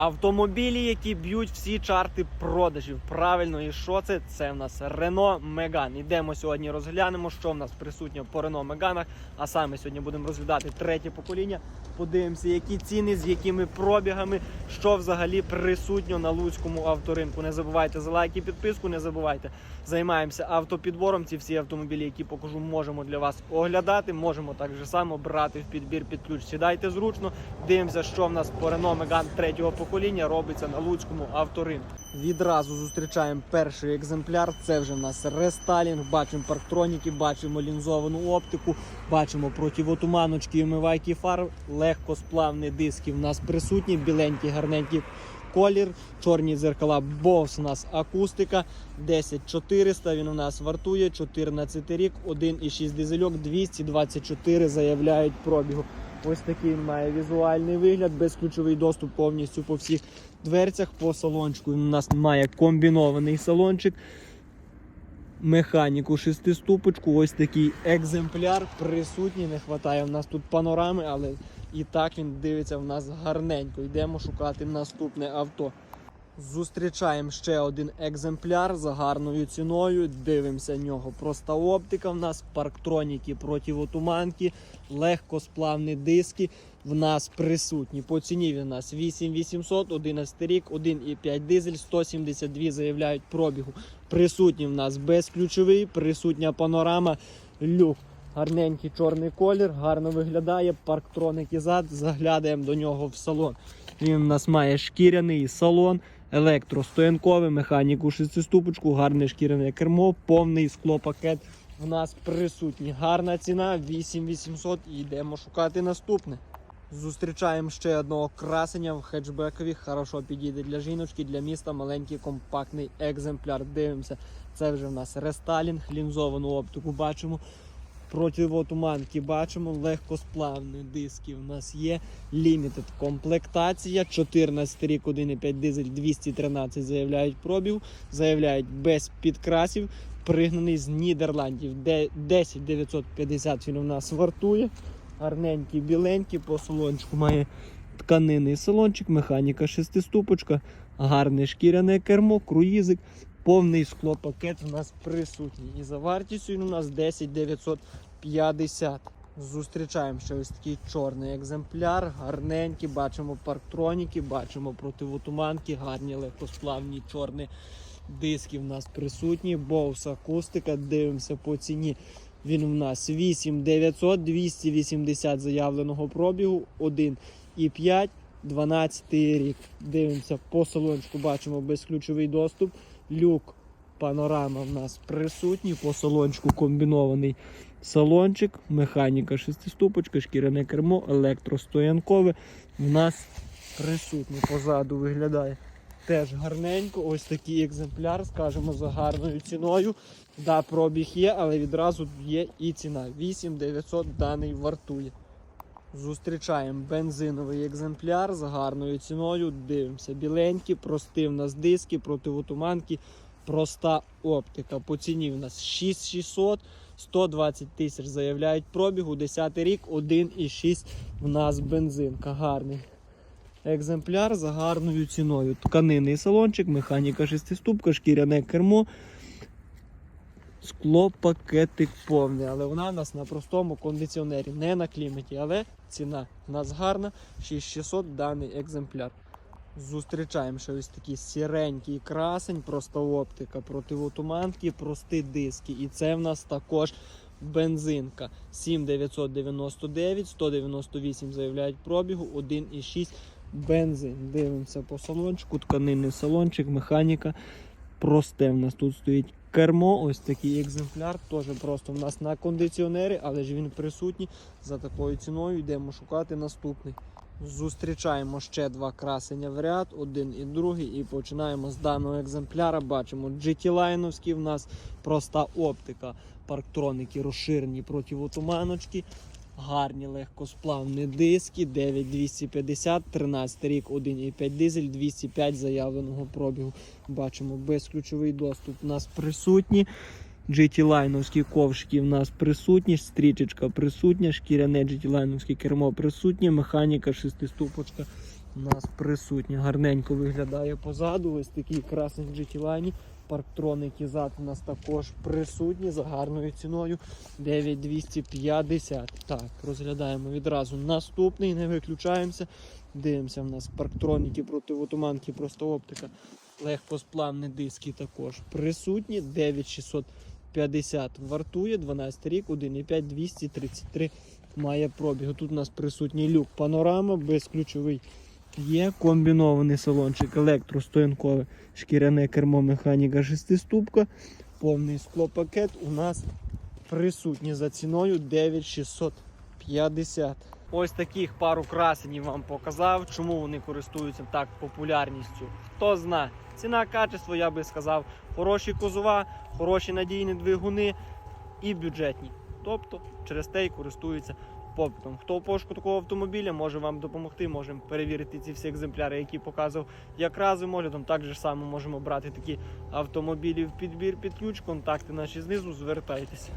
Автомобілі, які б'ють всі чарти продажів. Правильно, і що це? Це в нас Renault Megane. Ідемо сьогодні, розглянемо, що в нас присутньо по Renault Megane. А саме сьогодні будемо розглядати третє покоління. Подивимося, які ціни, з якими пробігами, що взагалі присутньо на луцькому авторинку. Не забувайте за лайк і підписку, не забувайте. Займаємося автопідбором. Ці всі автомобілі, які покажу, можемо для вас оглядати. Можемо так само брати в підбір під ключ. Сідайте зручно. Дивимося, що в нас по Renault Megane третього покоління робиться на луцькому авторинку. Відразу зустрічаємо перший екземпляр. Це вже в нас рестайлінг. Бачимо парктроніки, бачимо лінзовану оптику, бачимо противотуманочки і вмивайки фар. Легкосплавні диски в нас присутні, біленький, гарненький колір, чорні дзеркала, бовс у нас акустика, 10400 він у нас вартує, 14 рік, 1,6 дизельок, 224 заявляють пробігу. Ось такий має візуальний вигляд, безключовий доступ повністю по всіх дверцях. По салончику у нас має комбінований салончик. Механіку шестиступочку, ось такий екземпляр присутній. Не вистачає в нас тут панорами, але і так він дивиться в нас гарненько. Йдемо шукати наступне авто. Зустрічаємо ще один екземпляр за гарною ціною. Дивимося нього. Проста оптика. В нас парктроніки противотуманки, легкосплавні диски. В нас присутні. По ціні він нас 8800, 11 рік, 1,5 дизель, 172 заявляють пробігу. Присутній в нас безключовий, присутня панорама, люк. Гарненький чорний колір, гарно виглядає. Парктроники зад. Заглядаємо до нього в салон. Він у нас має шкіряний салон, електростоянковий, механіку шестиступочку, гарне шкіряне кермо, повний склопакет в нас присутній. Гарна ціна 8800 і йдемо шукати наступне. Зустрічаємо ще одного красення в хетчбекові. Хорошо підійде для жіночки, для міста маленький компактний екземпляр. Дивимося. Це вже в нас рестайлінг, лінзовану оптику бачимо. Противотуманки бачимо, легкосплавні диски в нас є. Limited комплектація. 14 рік, 1,5 дизель, 213 заявляють пробіг, заявляють без підкрасів. Пригнаний з Нідерландів. Де 10 950 він у нас вартує. Гарненький, біленький, по салончику має тканинний салончик, механіка шестиступочка, гарне шкіряне кермо, круїзик. Повний склопакет у нас присутній. І за вартістю він у нас 10 950. Зустрічаємо ще ось такий чорний екземпляр, гарненький, бачимо парктроніки, бачимо противотуманки, гарні легкосплавні чорні диски в нас присутні. Боус акустика, дивимося по ціні. Він у нас 8900, 280 заявленого пробігу, 1,5, 12 рік. Дивимося по салончику, бачимо безключовий доступ. Люк, панорама в нас присутній, по салончику комбінований салончик, механіка шестиступочка, шкіряне кермо, електростоянкове. В нас присутній. Позаду виглядає теж гарненько. Ось такий екземпляр, скажімо, за гарною ціною. Да, пробіг є, але відразу є і ціна. 8900 даний вартує. Зустрічаємо бензиновий екземпляр за гарною ціною. Дивимося. Біленькі, прості в нас диски, противотуманки, проста оптика. По ціні в нас 6600, 120 тисяч заявляють пробігу. 10 рік, 1,6 в нас бензинка. Гарний. Екземпляр за гарною ціною. Тканинний салончик, механіка шестиступка, шкіряне кермо. Скло пакетик повний, але вона у нас на простому кондиціонері, не на кліматі. Але ціна у нас гарна. 6600 даний екземпляр. Зустрічаємо ще ось такий сіренький красень, проста оптика, противотуманки, прості диски. І це в нас також бензинка. 7999, 198 заявляють пробігу, 1,6 бензин. Дивимося по салончику, тканинний салончик, механіка. Просте в нас тут стоїть кермо, ось такий екземпляр. Теж просто в нас на кондиціонері, але ж він присутній. За такою ціною йдемо шукати наступний. Зустрічаємо ще два красення в ряд, один і другий, і починаємо з даного екземпляра. Бачимо GT-лайновський в нас проста оптика, парктроники розширені противотуманочки. Гарні легкосплавні диски, 9250, 13 рік, 1,5 дизель, 205 заявленого пробігу. Бачимо, безключовий доступ у нас присутній. GT-лайновські ковшики в нас присутні, стрічечка присутня, шкіряне GT-лайновське кермо присутнє, механіка шестиступочка у нас присутні. Гарненько виглядає позаду. Ось такий красний в GT Line. Парктроники зад у нас також присутні за гарною ціною 9250. Так, розглядаємо відразу наступний, не виключаємося. Дивимося, в нас парктроніки, противотуманки, просто оптика. Легкосплавні диски також присутні. 9650 вартує, 12 рік, 1,5 233 має пробігу. Тут у нас присутній люк панорама, безключовий є. Комбінований салончик електростоянкове, шкіряне кермо, механіка шестиступка. Повний склопакет у нас присутній за ціною 9650. Ось таких пару красенів вам показав. Чому вони користуються так популярністю? Хто зна. Ціна, качество, я би сказав, хороші кузова, хороші надійні двигуни і бюджетні. Тобто через те й користуються попитом. Хто в пошуку такого автомобіля може вам допомогти, можемо перевірити ці всі екземпляри, які показував якраз оглядом. Так же само можемо брати такі автомобілі в підбір під ключ. Контакти наші знизу. Звертайтеся.